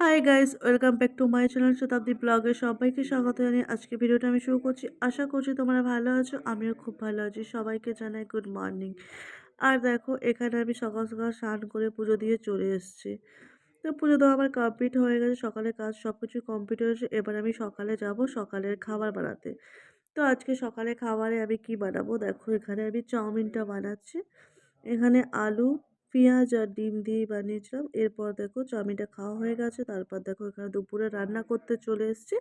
Hi guys welcome back to my channel Shatabdi ব্লগে সবাইকে স্বাগত জানিয়ে আজকে ভিডিওটা আমি শুরু করছি। আশা করছি তোমরা ভালো আছো, আমিও খুব ভালো আছি। সবাইকে জানাই গুড মর্নিং আর দেখো, এখানে আমি সকাল সকাল স্নান করে পুজো দিয়ে চলে এসেছি। তো পুজো দেওয়া আমার কমপ্লিট হয়ে গেছে সকালে কাজ সব কিছু কমপ্লিট হয়েছে। এবার আমি সকালে যাব সকালের খাবার বানাতে। তো আজকে সকালে খাবারে আমি কি বানাবো? দেখো, এখানে আমি চাউমিনটা বানাচ্ছি। এখানে আলু পেঁয়াজ আর ডিম দিয়ে বানিয়েছিলাম। এরপর দেখো চাউমিনটা খাওয়া হয়ে গেছে। তারপর দেখো এখানে দুপুরে রান্না করতে চলে এসেছি।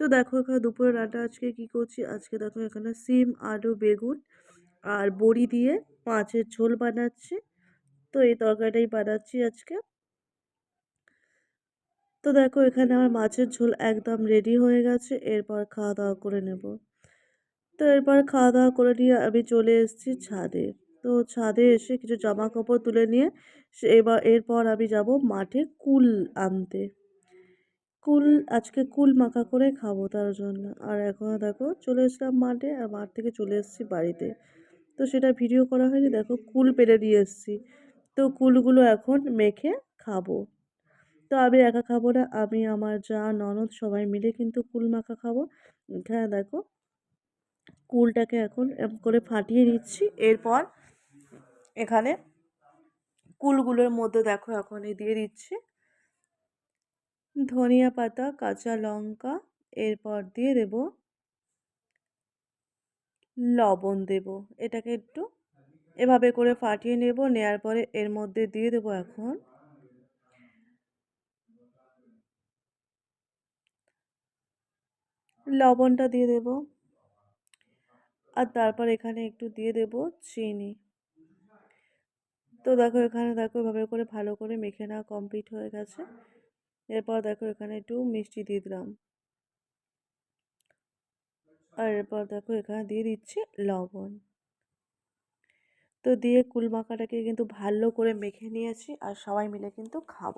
তো দেখো এখানে দুপুরে রান্না আজকে কি করছি? আজকে দেখো এখানে সিম, আলু, বেগুন আর বড়ি দিয়ে মাছের ঝোল বানাচ্ছি। তো এই তরকারিটাই বানাচ্ছি আজকে। তো দেখো এখানে আমার মাছের ঝোল একদম রেডি হয়ে গেছে। এরপর খাওয়া দাওয়া করে নেব। তো এরপর খাওয়া দাওয়া করে নিয়ে আমি চলে এসেছি ছাদে। তো ছাদে এসে কিছু জামা কাপড় তুলে নিয়ে এবার, এরপর আমি যাব মাঠে কুল আনতে। কুল, আজকে কুল মাখা করে খাব তার জন্য। আর এখন দেখো, চলে এসলাম মাঠে, আর মাঠ থেকে চলে এসেছি বাড়িতে। তো সেটা ভিডিও করা হয়নি, দেখো কুল পেরে দিয়ে এসেছি। তো কুলগুলো এখন মেখে খাব। তো আমি একা খাব না, আমি, আমার যা, ননদ সবাই মিলে কিন্তু কুল মাখা খাব। হ্যাঁ দেখো, কুলটাকে এখন করে ফাটিয়ে নিচ্ছি। এরপর এখানে। কুলগুলোর মধ্যে দেখো এখন এই দিয়ে দিচ্ছি। ধনিয়া পাতা, কাঁচা লঙ্কা, এরপর দিয়ে দেব লবণ দেব। এটাকে একটু এভাবে করে ফাটিয়ে নেব, নেয়ার পরে এর মধ্যে দিয়ে দেব এখন লবণটা দিয়ে দেব। আর তারপর এখানে একটু দিয়ে দেব চিনি। তো দেখো এখানে দেখো এভাবে করে ভালো করে মেখে নেওয়া কমপ্লিট হয়ে গেছে। এরপর দেখো এখানে একটু মিষ্টি দিয়ে দিলাম। আর এরপর দেখো এখানে দিয়ে দিচ্ছি লবণ। তো দিয়ে কুল মাখাটাকে কিন্তু ভালো করে মেখে নিয়েছি আর সবাই মিলে কিন্তু খাব।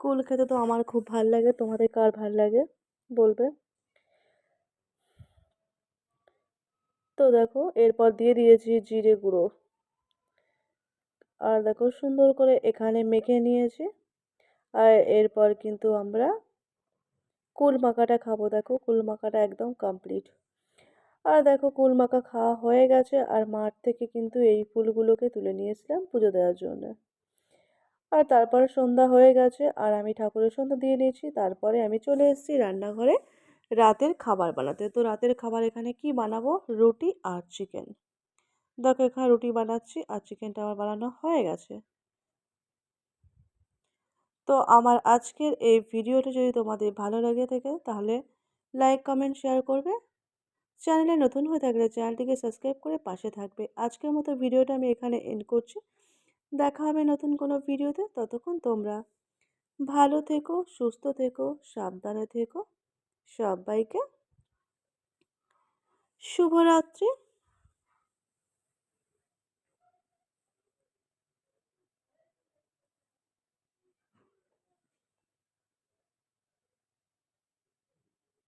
কুল খেতে তো আমার খুব ভালো লাগে, তোমাদের কার ভালো লাগে বলবে? তো দেখো এরপর দিয়ে দিয়েছি জিরে গুঁড়ো। আর দেখো সুন্দর করে এখানে মেখে নিয়েছি। আর এরপর কিন্তু আমরা কুল মাখাটা খাব। দেখো কুল মাখাটা একদম কমপ্লিট আর দেখো কুল মাখা খাওয়া হয়ে গেছে আর মাঠ থেকে কিন্তু এই ফুলগুলোকে তুলে নিয়েছিলাম পুজো দেওয়ার জন্য। আর তারপর সন্ধ্যা হয়ে গেছে আর আমি ঠাকুরের সন্ধ্যা দিয়ে নিয়েছি। তারপরে আমি চলে এসেছি রান্নাঘরে রাতের খাবার বানাতে। তো রাতের খাবার এখানে কি বানাবো? রুটি আর চিকেন দেখো, এখানে রুটি বানাচ্ছি আর চিকেনটা আমার বানানো হয়ে গেছে। তো আমার আজকের এই ভিডিওটা যদি তোমাদের ভালো লাগে থাকে, তাহলে লাইক কমেন্ট শেয়ার করবে। চ্যানেলে নতুন হয়ে থাকলে চ্যানেলটিকে সাবস্ক্রাইব করে পাশে থাকবে। আজকের মতো ভিডিওটা আমি এখানে এন্ড করছি। দেখা হবে নতুন কোনো ভিডিওতে। ততক্ষণ তোমরা ভালো থেকো, সুস্থ থেকো, সাবধানে থেকো। সবাইকে শুভরাত্রি।